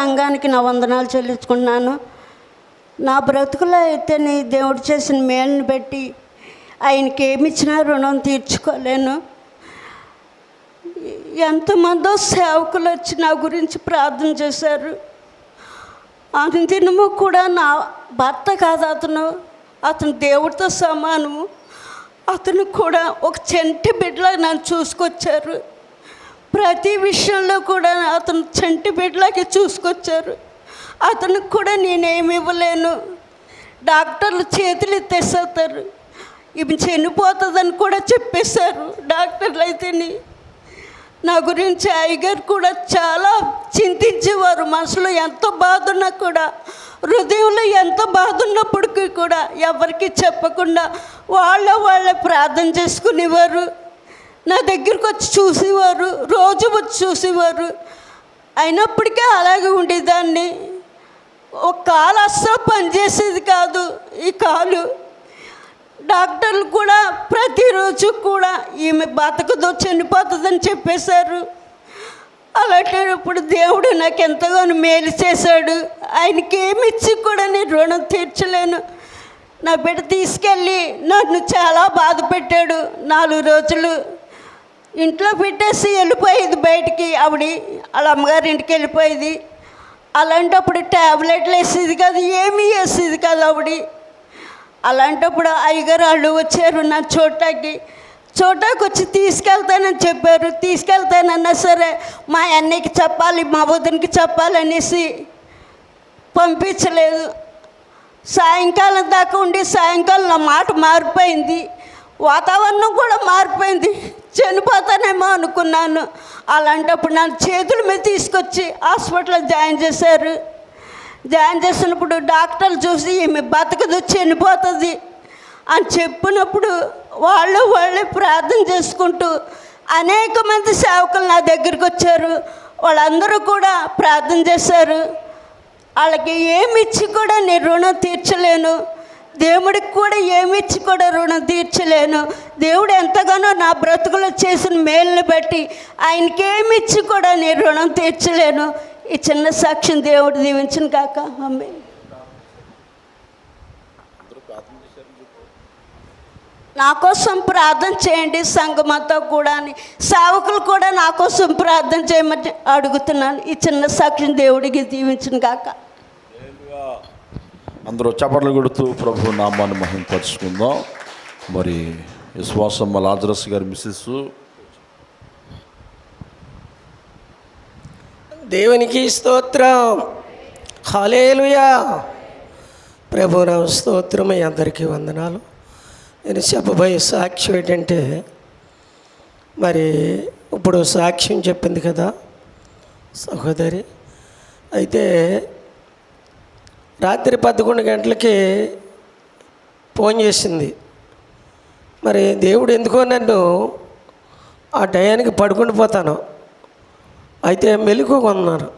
సంఘానికి నా వందనాలు చెల్లించుకున్నాను నా బ్రతుకులో అయితే నీ దేవుడు చేసిన మేలుని బట్టి ఆయనకి ఏమి ఇచ్చినా రుణం తీర్చుకోలేను. ఎంతమందో సేవకులు వచ్చి నా గురించి ప్రార్థన చేశారు. అనుదినము కూడా నా భర్త కాదు అతను. అతను దేవుడితో సమానము. అతను కూడా ఒక చెంటి బిడ్డలా నన్ను చూసుకొచ్చారు. ప్రతి విషయంలో కూడా అతను చంటి బిడ్డలాగే చూసుకొచ్చారు. అతనికి కూడా నేనేమి ఇవ్వలేను. డాక్టర్లు చేతులు ఎత్తేసేస్తారు. ఇవి చనిపోతుందని కూడా చెప్పేశారు డాక్టర్లు అయితేని. నా గురించి అయ్యగారు కూడా చాలా చింతించేవారు. మనసులో ఎంత బాధ ఉన్నా కూడా హృదయంలో ఎంత బాధ ఉన్నప్పటికీ కూడా ఎవరికి చెప్పకుండా వాళ్ళ వాళ్ళే ప్రార్థన చేసుకునేవారు. నా దగ్గరకు వచ్చి చూసేవారు రోజు వచ్చి చూసేవారు. అయినప్పటికీ అలాగే ఉండేదాన్ని. ఒక కాలు అస్సలు పనిచేసేది కాదు ఈ కాలు. డాక్టర్లు కూడా ప్రతిరోజు కూడా ఈమె బతకదో చనిపోతుందని చెప్పేశారు. అలాంటప్పుడు దేవుడు నాకు ఎంతగానో మేలు చేశాడు. ఆయనకి ఏమి ఇచ్చి కూడా నేను రుణం తీర్చలేను. నా బిడ్డ తీసుకెళ్ళి నన్ను చాలా బాధ పెట్టాడు నాలుగు రోజులు ఇంట్లో పెట్టేసి వెళ్ళిపోయేది బయటికి. ఆవిడ వాళ్ళ అమ్మగారి ఇంటికి వెళ్ళిపోయేది. అలాంటప్పుడు ట్యాబ్లెట్లు వేసేది కాదు ఏమీ వేసేది కాదు ఆవిడ. అలాంటప్పుడు అయ్యగారు వాళ్ళు వచ్చారు నా చోటాకి. చోటాకి వచ్చి తీసుకెళ్తానని చెప్పారు. తీసుకెళ్తానన్నా సరే మా అన్నయ్యకి చెప్పాలి మా వదినికి చెప్పాలనేసి పంపించలేదు. సాయంకాలం దాకా ఉండి సాయంకాలం నా మాట మారిపోయింది. వాతావరణం కూడా మారిపోయింది. చనిపోతానేమో అనుకున్నాను. అలాంటప్పుడు నా చేతుల మీద తీసుకొచ్చి హాస్పిటల్లో జాయిన్ చేశారు. జాయిన్ చేసినప్పుడు డాక్టర్లు చూసి ఈమె బతకదు చనిపోతుంది అని చెప్పినప్పుడు వాళ్ళు వాళ్ళే ప్రార్థన చేసుకుంటూ అనేక మంది సేవకులు నా దగ్గరికి వచ్చారు. వాళ్ళందరూ కూడా ప్రార్థన చేశారు. వాళ్ళకి ఏమి ఇచ్చి కూడా నేను రుణం తీర్చలేను. దేవుడికి కూడా ఏమి ఇచ్చి కూడా రుణం తీర్చలేను. దేవుడు ఎంతగానో నా బ్రతుకులో చేసిన మేలుని బట్టి ఆయనకి ఏమి ఇచ్చి కూడా నేను రుణం తీర్చలేను. ఈ చిన్న సాక్ష్యం దేవుడు దీవించిన కాక అమ్మే నా కోసం ప్రార్థన చేయండి సంఘమంతా కూడా అని. సేవకులు కూడా నా కోసం ప్రార్థన చేయమని అడుగుతున్నాను. ఈ చిన్న సాక్ష్యం దేవుడికి దీవించిన కాక అందరూ చపట్లు కొడుతూ ప్రభు నామాన్ని మహింపరుచుకుందాం. మరి విశ్వాసం లాజరస్ గారి మిస్సెస్. దేవునికి స్తోత్రం. హలేలుయా ప్రభున స్తోత్రం అందరికీ వందనాలు. నేను చెప్పబోయే సాక్ష్యం ఏంటంటే మరి ఇప్పుడు సాక్ష్యం చెప్పింది కదా సహోదరి. అయితే రాత్రి పదకొండు గంటలకి ఫోన్ చేసింది. మరి దేవుడు ఎందుకో నన్ను ఆ టయానికి పడుకుని పోతాను. అయితే మెలుకోకున్నారు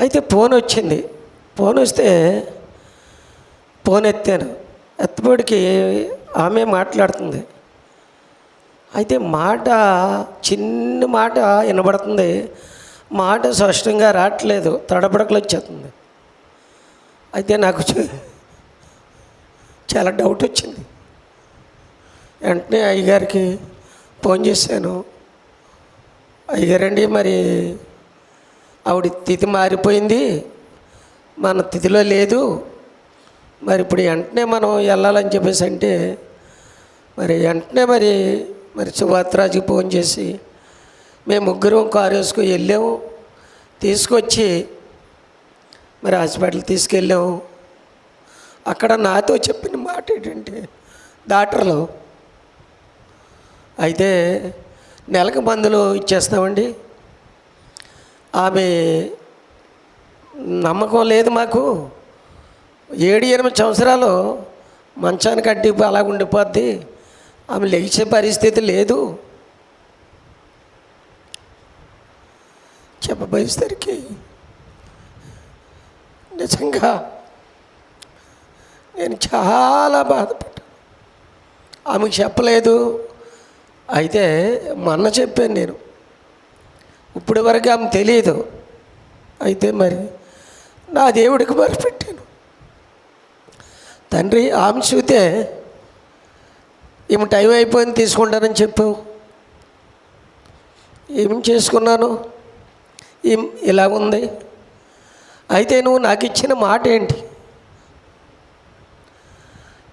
అయితే ఫోన్ వచ్చింది. ఫోన్ వస్తే ఫోన్ ఎత్తాను. ఎత్తబడికి ఆమె మాట్లాడుతుంది. అయితే మాట చిన్న మాట వినబడుతుంది. మాట స్పష్టంగా రావట్లేదు. తడబడకలు వచ్చేస్తుంది. అయితే నాకు చాలా డౌట్ వచ్చింది. వెంటనే అయ్యగారికి ఫోన్ చేశాను. అయ్యగారండి మరి ఆవిడ తిథి మారిపోయింది. మన తిథిలో లేదు. మరి ఇప్పుడు వెంటనే మనం వెళ్ళాలని చెప్పేసి అంటే మరి వెంటనే మరి మరి సుభాత్రాజుకి ఫోన్ చేసి మేము ముగ్గురం కారు వేసుకుని వెళ్ళాము. తీసుకొచ్చి మరి హాస్పిటల్ తీసుకెళ్ళాము అక్కడ నాతో చెప్పిన మాట ఏంటంటే డాక్టర్లు అయితే నెలకు మందులు ఇచ్చేస్తామండి. ఆమె నమ్మకం లేదు మాకు. ఏడు ఎనిమిది సంవత్సరాలు మంచానికి అడ్డి అలా ఉండిపోద్ది. ఆమె లేచే పరిస్థితి లేదు. చెప్పబోయేసరికి నిజంగా నేను చాలా బాధపడ్డాను. ఆమెకు చెప్పలేదు. అయితే మొన్న చెప్పాను నేను. ఇప్పుడు వరకు ఆమె తెలియదు అయితే మరి నా దేవుడికి మరి పెట్టాను తండ్రి ఆమె చూతే ఈమె టైం అయిపోయింది తీసుకుంటానని చెప్పావు. ఏం చేసుకున్నాను? ఏం ఇలా ఉంది? అయితే నువ్వు నాకు ఇచ్చిన మాట ఏంటి?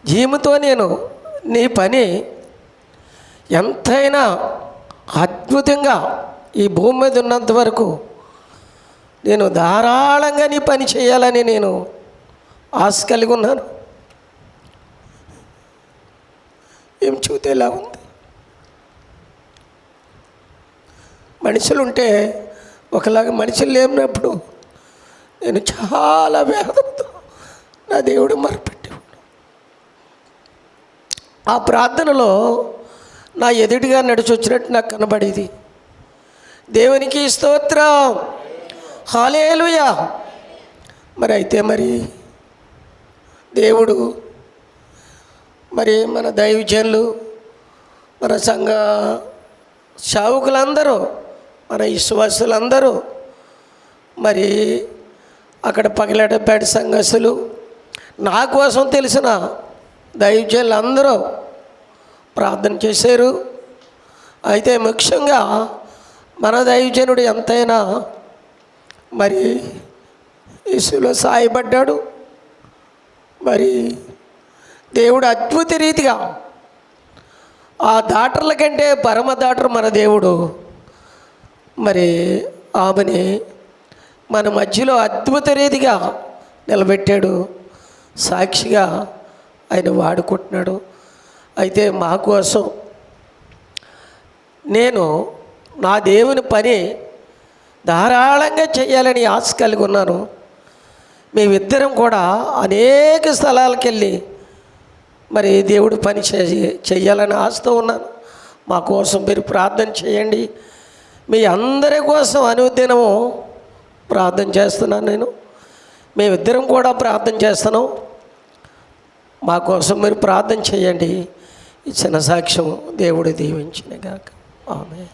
జీముతో నేను నీ పని ఎంతైనా అద్భుతంగా ఈ భూమి మీద ఉన్నంత వరకు నేను ధారాళంగా నీ పని చేయాలని నేను ఆశ కలిగి ఉన్నాను. ఏం చూతే ఎలా ఉంది? మనుషులు ఉంటే ఒకలాగా మనుషులు లేనప్పుడు నేను చాలా వేదంతో నా దేవుడు మరపెట్టేవాడు ఆ ప్రార్థనలో నా ఎదుటిగా నడిచి వచ్చినట్టు నాకు కనబడేది. దేవునికి స్తోత్రం. హాలేలుయా మరి అయితే మరి దేవుడు మరి మన దైవజనులు మన సంఘ సేవకులందరూ మన విశ్వాసులందరూ మరి అక్కడ పగిలేటపేట సంఘస్థులు. నా కోసం తెలిసిన దైవజనులు అందరూ ప్రార్థన చేశారు. అయితే ముఖ్యంగా మన దైవజనుడు ఎంతైనా మరి యేసులో సాయపడ్డాడు. మరి దేవుడు అద్భుత రీతిగా ఆ దాటర్ల కంటే పరమ దాటరు మన దేవుడు. మరి ఆమెని మన మధ్యలో అద్భుత రీతిగా నిలబెట్టాడు. సాక్షిగా ఆయన వాడుకుంటున్నాడు. అయితే మా కోసం నేను నా దేవుని పని ధారాళంగా చేయాలని ఆశ కలిగి ఉన్నాను. మేమిద్దరం కూడా అనేక స్థలాలకు వెళ్ళి మరి దేవుడు పని చేయాలని చెయ్యాలని ఆశతో ఉన్నాను. మా కోసం మీరు ప్రార్థన చేయండి. మీ అందరి కోసం అనుదినము ప్రార్థన చేస్తున్నాను నేను. మేమిద్దరం కూడా ప్రార్థన చేస్తున్నాం. మా కోసం మీరు ప్రార్థన చేయండి. ఇచ్చిన సాక్ష్యం దేవుడు దీవించినగాక ఆమె